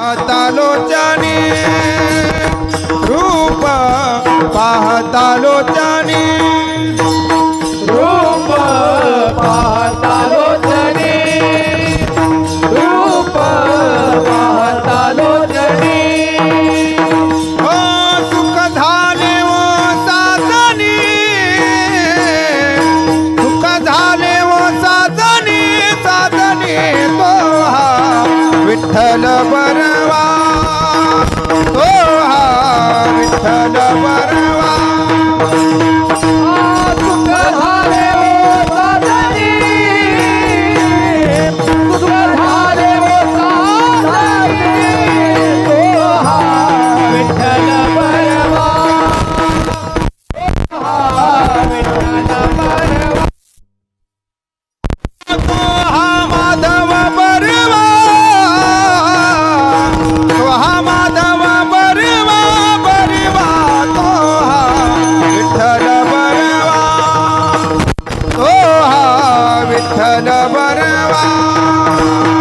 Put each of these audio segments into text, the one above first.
पाहतालोचनी रूप पाहतालोचनी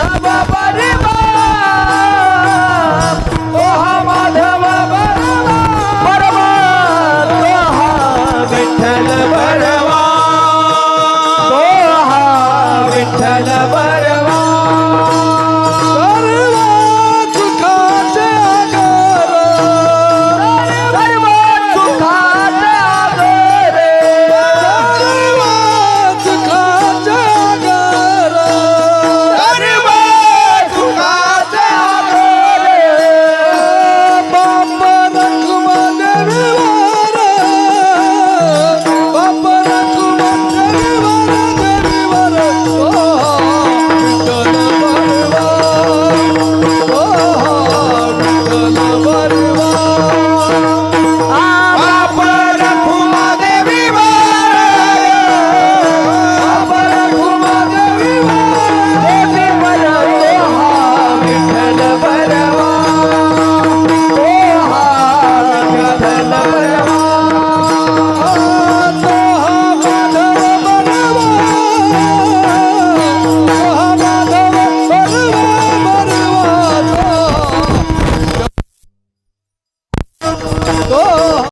I'm Baba Baba